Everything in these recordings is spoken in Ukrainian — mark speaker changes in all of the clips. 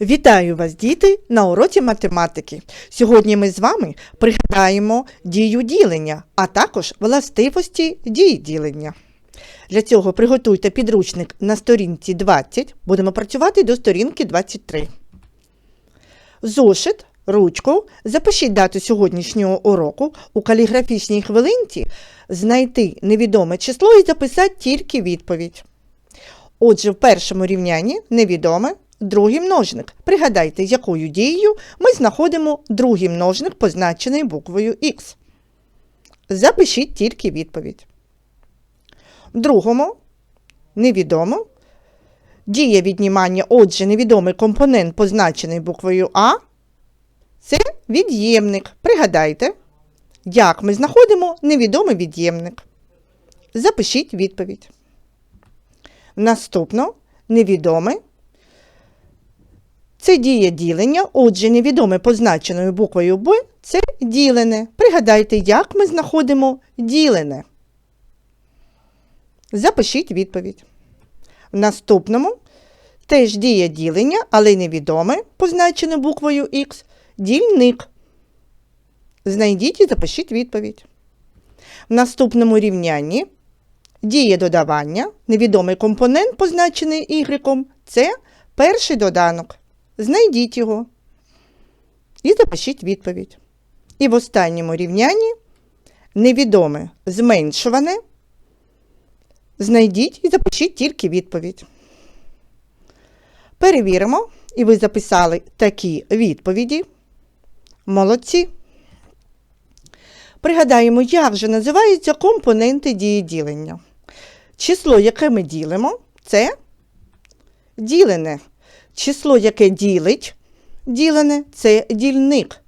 Speaker 1: Вітаю вас, діти, на уроці математики. Сьогодні ми з вами пригадаємо дію ділення, а також властивості дії ділення. Для цього приготуйте підручник на сторінці 20, будемо працювати до сторінки 23. Зошит, ручку, запишіть дату сьогоднішнього уроку у каліграфічній хвилинці, знайти невідоме число і записати тільки відповідь. Отже, в першому рівнянні невідоме другий множник. Пригадайте, якою дією ми знаходимо другий множник, позначений буквою Х. Запишіть тільки відповідь. В другому невідомо. Дія віднімання, отже, невідомий компонент, позначений буквою А. Це від'ємник. Пригадайте, як ми знаходимо невідомий від'ємник. Запишіть відповідь. Наступно невідоме. Це дія ділення, отже, невідоме позначеною буквою Б це ділене. Пригадайте, як ми знаходимо ділене. Запишіть відповідь. В наступному теж дія ділення, але невідоме, позначене буквою Х, дільник. Знайдіть і запишіть відповідь. В наступному рівнянні діє додавання, невідомий компонент, позначений Y, це перший доданок. Знайдіть його і запишіть відповідь. І в останньому рівнянні невідоме зменшуване. Знайдіть і запишіть тільки відповідь. Перевіримо, і ви записали такі відповіді. Молодці. Пригадаємо, як же називаються компоненти дії ділення. Число, яке ми ділимо, це ділене. Число, яке ділить ділене, це дільник.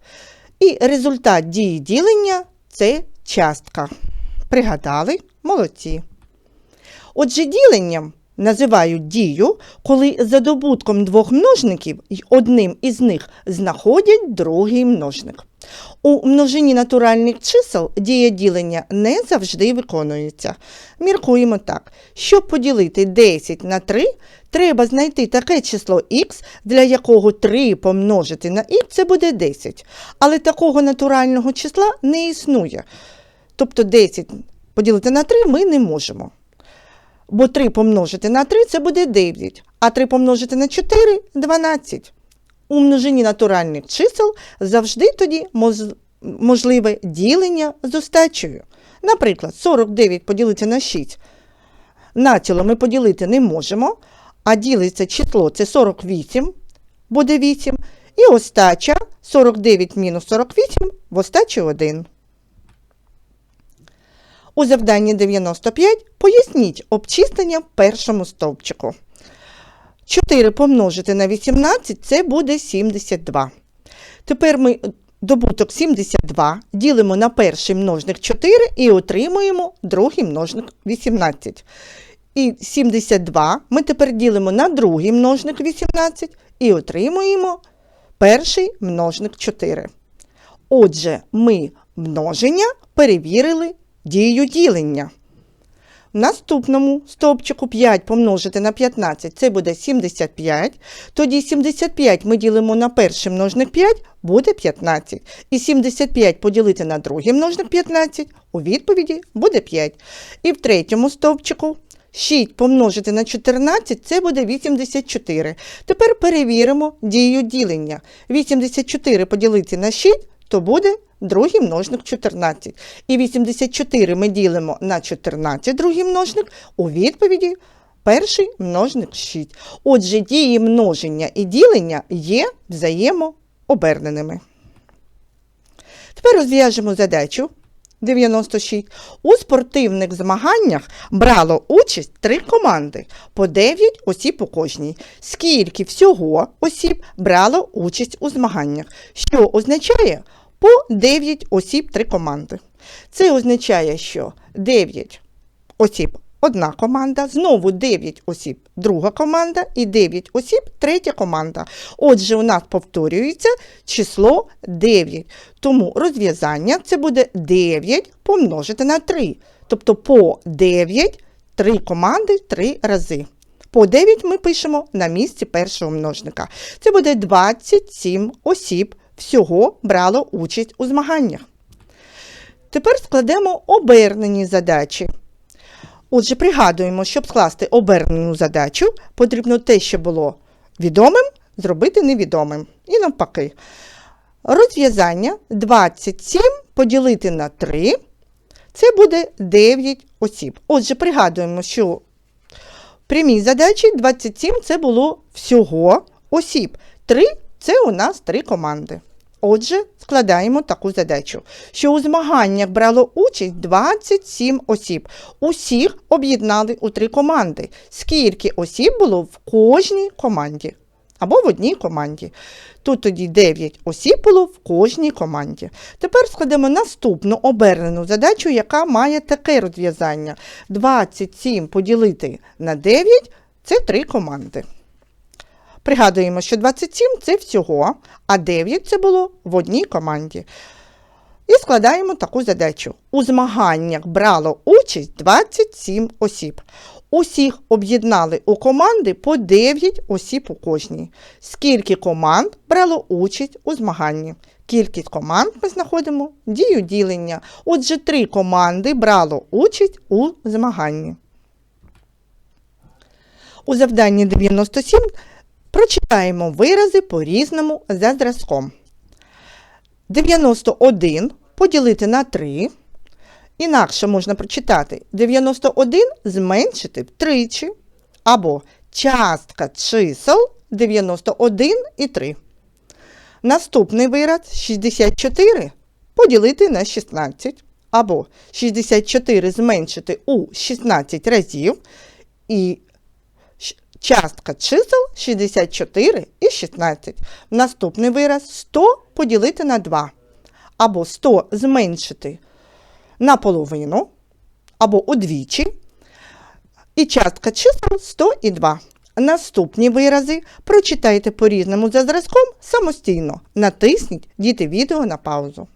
Speaker 1: І результат дії ділення це частка. Пригадали? Молодці. Отже, діленням називають дію, коли за добутком двох множників одним із них знаходять другий множник. У множині натуральних чисел дія ділення не завжди виконується. Міркуємо так. Щоб поділити 10 на 3, треба знайти таке число х, для якого 3 помножити на х це буде 10. Але такого натурального числа не існує. Тобто 10 поділити на 3 ми не можемо. Бо 3 помножити на 3 це буде 9, а 3 помножити на 4 12. У множині натуральних чисел завжди тоді можливе ділення з остачею. Наприклад, 49 поділити на 6 націло ми поділити не можемо, а ділиться число це 48, буде 8, і остача 49 мінус 48 в остачі 1. У завданні 95 поясніть обчислення в першому стовпчику. 4 помножити на 18 це буде 72. Тепер ми добуток 72 ділимо на перший множник 4 і отримуємо другий множник 18. І 72 ми тепер ділимо на другий множник 18 і отримуємо перший множник 4. Отже, ми множення перевірили дію ділення. Наступному стовпчику 5 помножити на 15 це буде 75. Тоді 75 ми ділимо на перший множник 5, буде 15. І 75 поділити на другий множник 15, у відповіді буде 5. І в третьому стовпчику 6 помножити на 14 це буде 84. Тепер перевіримо дію ділення. 84 поділити на 6, то буде другий множник 14. І 84 ми ділимо на 14 другий множник, у відповіді перший множник 6. Отже, дії множення і ділення є взаємооберненими. Тепер розв'яжемо задачу 96. У спортивних змаганнях брало участь три команди по 9 осіб у кожній. Скільки всього осіб брало участь у змаганнях? Що означає по 9 осіб три команди? Це означає, що 9 осіб одна команда, знову 9 осіб друга команда і 9 осіб третя команда. Отже, у нас повторюється число 9. Тому розв'язання це буде 9 помножити на 3. Тобто по 9 три команди 3 рази. По 9 ми пишемо на місці першого множника. Це буде 27 осіб всього брало участь у змаганнях. Тепер складемо обернені задачі. Отже, пригадуємо, щоб скласти обернену задачу, потрібно те, що було відомим, зробити невідомим. І навпаки. Розв'язання 27 поділити на 3 це буде 9 осіб. Отже, пригадуємо, що прямій задачі 27 це було всього осіб. 3 це у нас 3 команди. Отже, складаємо таку задачу, що у змаганнях брало участь 27 осіб. Усіх об'єднали у три команди. Скільки осіб було в кожній команді? Або в одній команді. Тут тоді 9 осіб було в кожній команді. Тепер складемо наступну обернену задачу, яка має таке розв'язання. 27 поділити на 9 це три команди. Пригадуємо, що 27 це всього, а 9 це було в одній команді. І складаємо таку задачу. У змаганнях брало участь 27 осіб. Усіх об'єднали у команди по 9 осіб у кожній. Скільки команд брало участь у змаганні? Кількість команд ми знаходимо дію ділення. Отже, три команди брало участь у змаганні. У завданні 97 прочитаємо вирази по різному за зразком. 91 поділити на 3. Інакше можна прочитати 91 зменшити втричі. Або частка чисел 91 і 3. Наступний вираз 64 поділити на 16. Або 64 зменшити у 16 разів. І частка чисел 64 і 16. Наступний вираз 100 поділити на 2. Або 100 зменшити на половину, або удвічі. І частка чисел 100 і 2. Наступні вирази прочитайте по різному за зразком самостійно. Натисніть діти відео на паузу.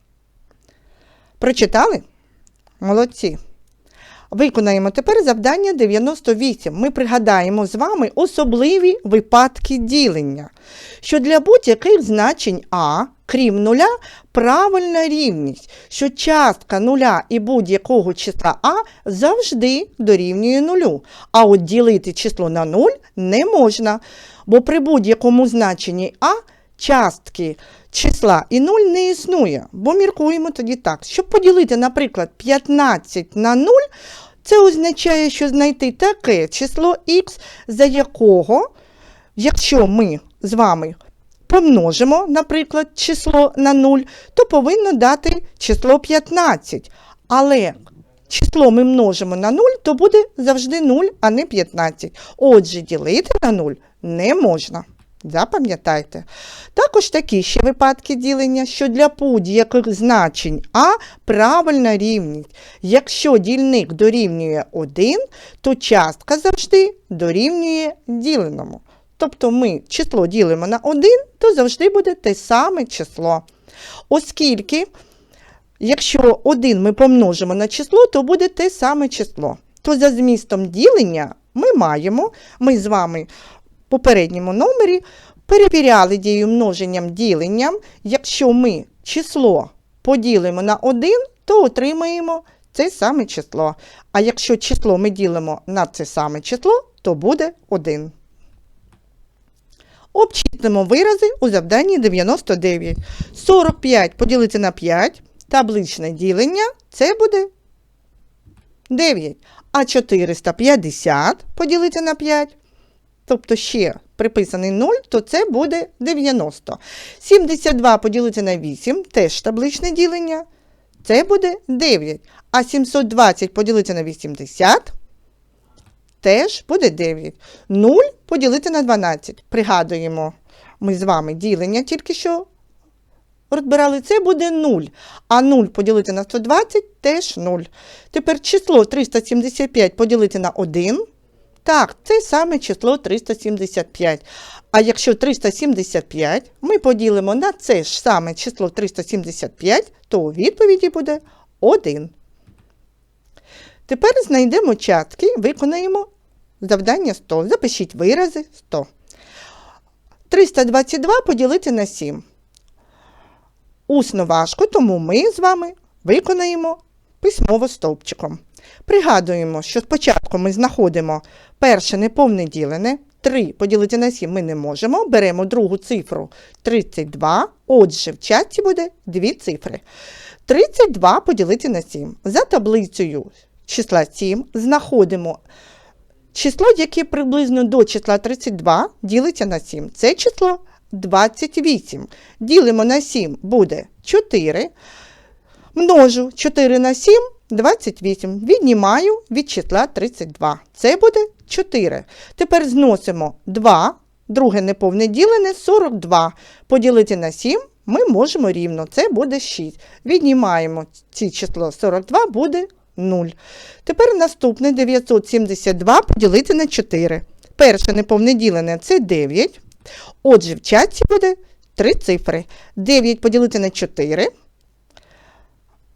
Speaker 1: Прочитали? Молодці. Виконаємо тепер завдання 98. Ми пригадаємо з вами особливі випадки ділення, що для будь-яких значень А, крім нуля, правильна рівність, що частка нуля і будь-якого числа А завжди дорівнює нулю. А от ділити число на 0 не можна, бо при будь-якому значенні А частки числа і 0 не існує, бо міркуємо тоді так. Щоб поділити, наприклад, 15 на 0, це означає, що знайти таке число х, за якого, якщо ми з вами помножимо, наприклад, число на 0, то повинно дати число 15. Але число ми множимо на 0, то буде завжди 0, а не 15. Отже, ділити на 0 не можна. Запам'ятайте. Також такі ще випадки ділення, що для будь-яких значень А правильна рівність. Якщо дільник дорівнює 1, то частка завжди дорівнює діленому. Тобто ми число ділимо на 1, то завжди буде те саме число. Оскільки, якщо 1 ми помножимо на число, то буде те саме число. То за змістом ділення ми маємо, ми з вами попередньому номері перевіряли дію множенням діленням. Якщо ми число поділимо на 1, то отримаємо це саме число. А якщо число ми ділимо на це саме число, то буде 1. Обчислимо вирази у завданні 99. 45 поділити на 5, табличне ділення це буде 9. А 450 поділити на 5, тобто ще приписаний 0, то це буде 90. 72 поділити на 8, теж табличне ділення, це буде 9. А 720 поділити на 80, теж буде 9. 0 поділити на 12. Пригадуємо, ми з вами ділення тільки що розбирали, це буде 0. А 0 поділити на 120 теж 0. Тепер число 375 поділити на 1. Так, це саме число 375. А якщо 375 ми поділимо на це ж саме число 375, то у відповіді буде 1. Тепер знайдемо частки, виконаємо Завдання 100. Запишіть вирази 100. 322 поділити на 7. Усно важко, тому ми з вами виконаємо письмово стовпчиком. Пригадуємо, що спочатку ми знаходимо перше неповне ділене. 3 поділити на 7 ми не можемо. Беремо другу цифру 32. Отже, в чаті буде дві цифри. 32 поділити на 7. За таблицею числа 7 знаходимо число, яке приблизно до числа 32 ділиться на 7. Це число 28. Ділимо на 7 буде 4. Множу 4 на 7 28. Віднімаю від числа 32. Це буде 4. Тепер зносимо 2. Друге неповне ділене 42. Поділити на 7 ми можемо рівно. Це буде 6. Віднімаємо ці число 42, буде 0. Тепер наступне 972 поділити на 4. Перше неповне ділене це 9. Отже, в чаті буде 3 цифри. 9 поділити на 4.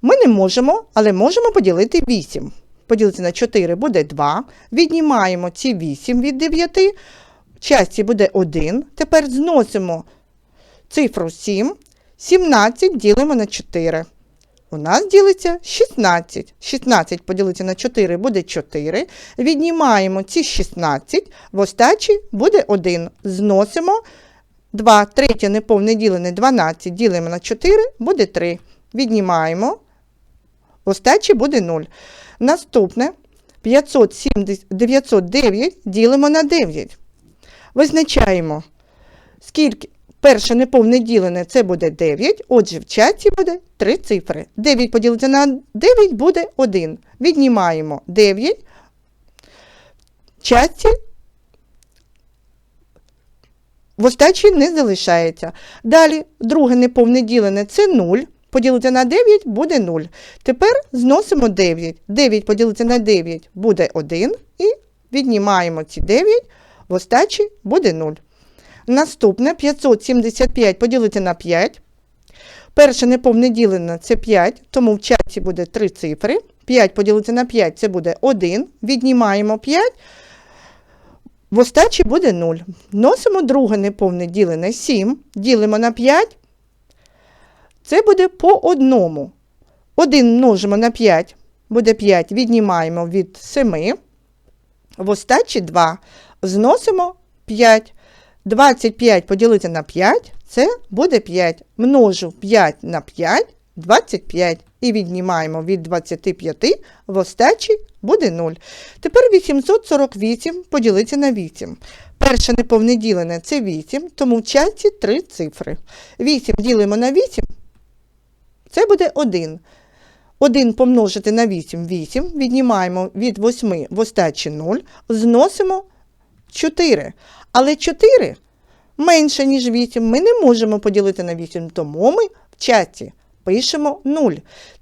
Speaker 1: Ми не можемо, але можемо поділити 8. Поділити на 4 буде 2. Віднімаємо ці 8 від 9. Часті буде 1. Тепер зносимо цифру 7. 17 ділимо на 4. У нас ділиться 16. 16 поділити на 4 буде 4. Віднімаємо ці 16, в остачі буде 1. Зносимо 2, третє неповне ділене 12, ділимо на 4, буде 3. Віднімаємо, остачі буде 0. Наступне 570, 909 ділимо на 9. Визначаємо, скільки перше неповне ділене це буде 9, отже, в чаті буде 3 цифри. 9 поділити на 9 буде 1. Віднімаємо 9. В чаті в остачі не залишається. Далі, друге неповне ділене це 0. Поділити на 9 буде 0. Тепер зносимо 9. 9 поділити на 9 буде 1. І віднімаємо ці 9, в остачі буде 0. Наступне 575 поділити на 5. Перше неповне ділене це 5, тому в чаті буде 3 цифри. 5 поділити на 5 це буде 1. Віднімаємо 5. В остачі буде 0. Носимо друге неповне ділене 7. Ділимо на 5. Це буде по одному. 1 множимо на 5, буде 5, віднімаємо від 7. В остачі 2. Зносимо 5. 25 поділити на 5, це буде 5. Множу 5 на 5, 25. І віднімаємо від 25, в остачі буде 0. Тепер 848 поділити на 8. Перше неповне ділене це 8, тому в часі 3 цифри. 8 ділимо на 8, це буде 1. 1 помножити на 8 8, віднімаємо від 8 в остачі 0, зносимо 4. Але 4 менше, ніж 8, ми не можемо поділити на 8, тому ми в чаті пишемо 0.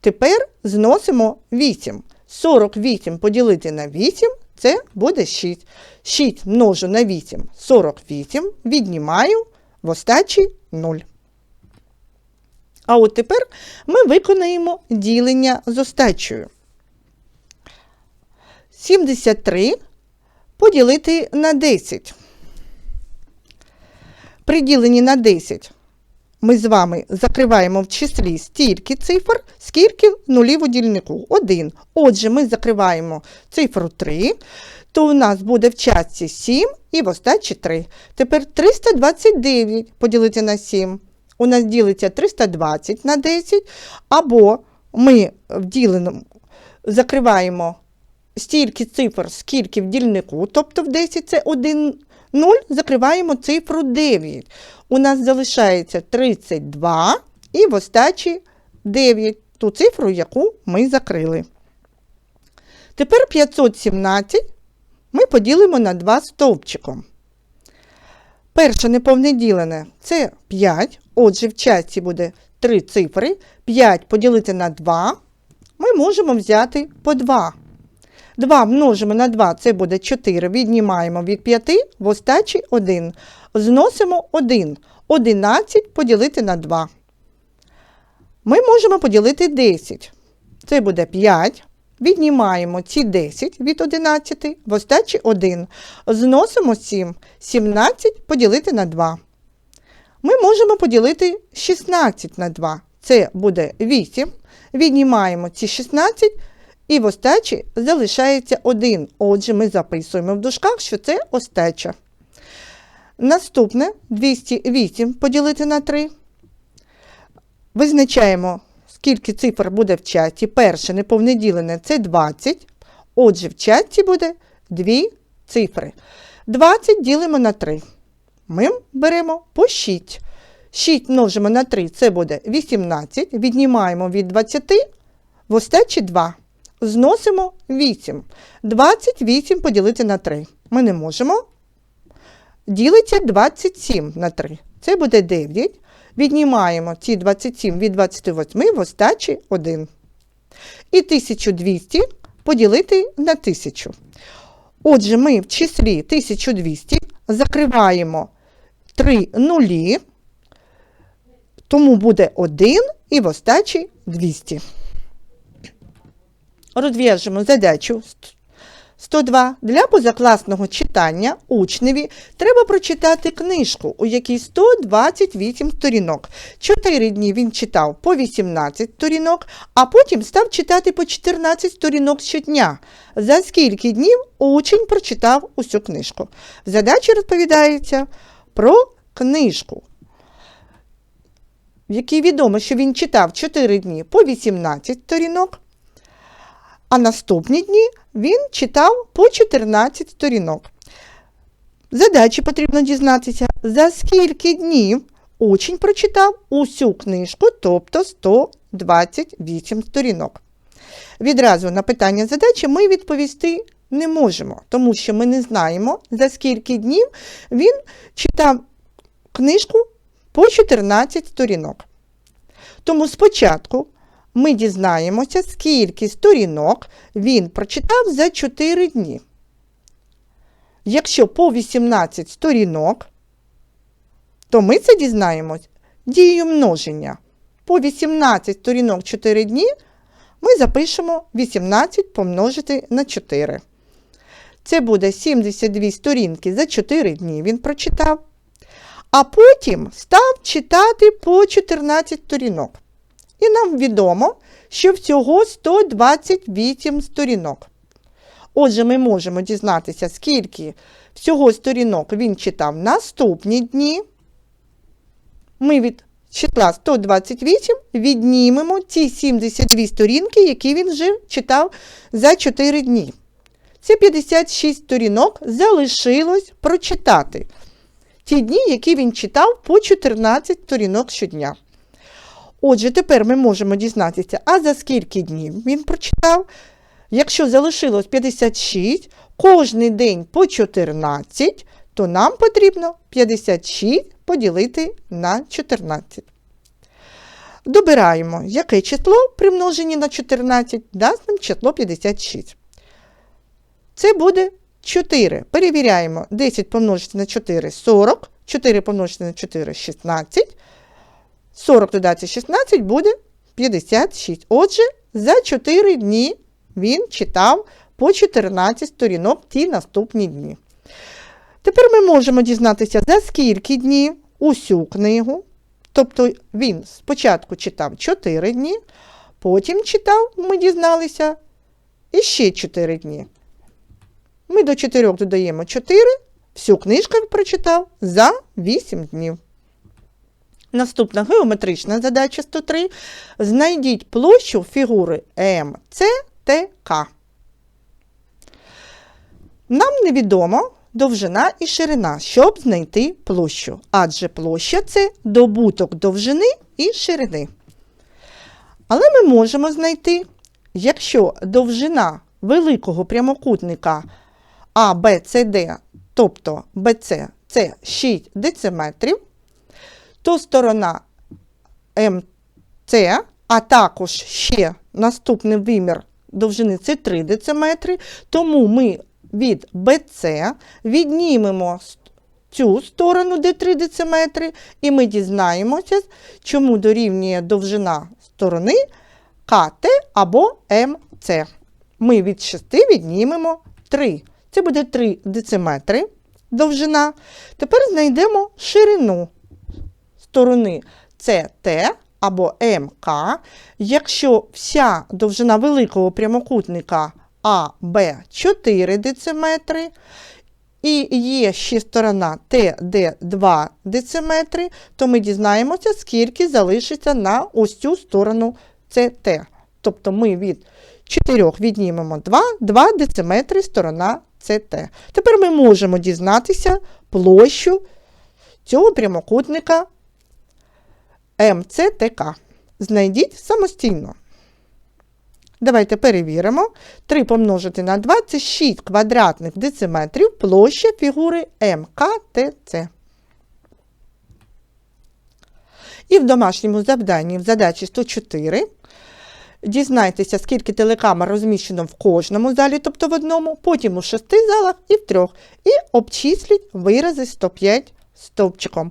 Speaker 1: Тепер зносимо 8. 48 поділити на 8 це буде 6. 6 множу на 8 48, віднімаю в остачі 0. А от тепер ми виконаємо ділення з остачею. 73 поділити на 10. При діленні на 10 ми з вами закриваємо в числі стільки цифр, скільки нулів у дільнику 1. Отже, ми закриваємо цифру 3, то у нас буде в частці 7 і в остачі 3. Тепер 329 поділити на 7. У нас ділиться 320 на 10, або ми в діленому закриваємо стільки цифр, скільки в дільнику, тобто в 10 це 1 0, закриваємо цифру 9. У нас залишається 32 і в остачі 9, ту цифру, яку ми закрили. Тепер 517 ми поділимо на 2 стовпчиком. Перше неповне ділене це 5. Отже, в часті буде 3 цифри. 5 поділити на 2. Ми можемо взяти по 2. 2 множимо на 2, це буде 4. Віднімаємо від 5 в остачі 1. Зносимо 1. 11 поділити на 2. Ми можемо поділити 10. Це буде 5. Віднімаємо ці 10 від 11, в остачі 1. Зносимо 7. 17 поділити на 2. Ми можемо поділити 16 на 2. Це буде 8. Віднімаємо ці 16 і в остачі залишається 1. Отже, ми записуємо в дужках, що це остача. Наступне 208 поділити на 3. Визначаємо, скільки цифр буде в чаті. Перше неповне ділене це 20. Отже, в чаті буде 2 цифри. 20 ділимо на 3. Ми беремо по 6. 6 множимо на 3, це буде 18. Віднімаємо від 20, в остачі 2. Зносимо 8. 28 поділити на 3. Ми не можемо. Ділиться 27 на 3. Це буде 9. Віднімаємо ці 27 від 28 в остачі 1. І 1200 поділити на 1000. Отже, ми в числі 1200 закриваємо 3 нулі, тому буде 1 і в остачі 200. Розв'яжемо задачу 102. Для позакласного читання учневі треба прочитати книжку, у якій 128 сторінок. Чотири дні він читав по 18 сторінок, а потім став читати по 14 сторінок щодня. За скільки днів учень прочитав усю книжку? В задачі розповідається про книжку, в якій відомо, що він читав 4 дні по 18 сторінок. А наступні дні він читав по 14 сторінок. Задачі потрібно дізнатися, за скільки днів учень прочитав усю книжку, тобто 128 сторінок. Відразу на питання задачі ми відповісти не можемо, тому що ми не знаємо, за скільки днів він читав книжку по 14 сторінок. Тому спочатку ми дізнаємося, скільки сторінок він прочитав за 4 дні. Якщо по 18 сторінок, то ми це дізнаємось дією множення. По 18 сторінок 4 дні ми запишемо 18 помножити на 4. Це буде 72 сторінки за 4 дні він прочитав. А потім став читати по 14 сторінок. І нам відомо, що всього 128 сторінок. Отже, ми можемо дізнатися, скільки всього сторінок він читав наступні дні. Ми від числа 128 віднімемо ці 72 сторінки, які він вже читав за 4 дні. Це 56 сторінок залишилось прочитати. Ті дні, які він читав по 14 сторінок щодня. Отже, тепер ми можемо дізнатися, а за скільки днів він прочитав. Якщо залишилось 56, кожний день по 14, то нам потрібно 56 поділити на 14. Добираємо, яке число при множенні на 14 дасть нам число 56. Це буде 4. Перевіряємо 10 помножити на 4 40, 4 помножити на 4 16. 40 додати 16 буде 56. Отже, за 4 дні він читав по 14 сторінок ті наступні дні. Тепер ми можемо дізнатися, за скільки днів усю книгу. Тобто він спочатку читав 4 дні, потім читав, ми дізналися, і ще 4 дні. Ми до 4 додаємо 4, всю книжку прочитав за 8 днів. Наступна геометрична задача 103. Знайдіть площу фігури МЦТК. Нам невідомо довжина і ширина, щоб знайти площу. Адже площа це добуток довжини і ширини. Але ми можемо знайти, якщо довжина великого прямокутника ABCD, тобто BC це 6 дециметрів, то сторона МЦ, а також ще наступний вимір довжини це 3 дециметри, тому ми від БЦ віднімемо цю сторону, де 3 дециметри, і ми дізнаємося, чому дорівнює довжина сторони КТ або МЦ. ми від 6 віднімемо 3. Це буде 3 дециметри довжина. Тепер знайдемо ширину сторони СТ або МК. Якщо вся довжина великого прямокутника АБ 4 дециметри, і є ще сторона ТД 2 дециметри, то ми дізнаємося, скільки залишиться на ось цю сторону СТ. Тобто ми від 4 віднімемо 2, 2 дециметри сторона СТ. Тепер ми можемо дізнатися площу цього прямокутника МЦТК. Знайдіть самостійно. Давайте перевіримо. 3 помножити на 2 це 6 квадратних дециметрів площа фігури МКТЦ. І в домашньому завданні в задачі 104 дізнайтеся, скільки телекамер розміщено в кожному залі, тобто в одному, потім у шести залах і в трьох. І обчисліть вирази 105 стовпчиком.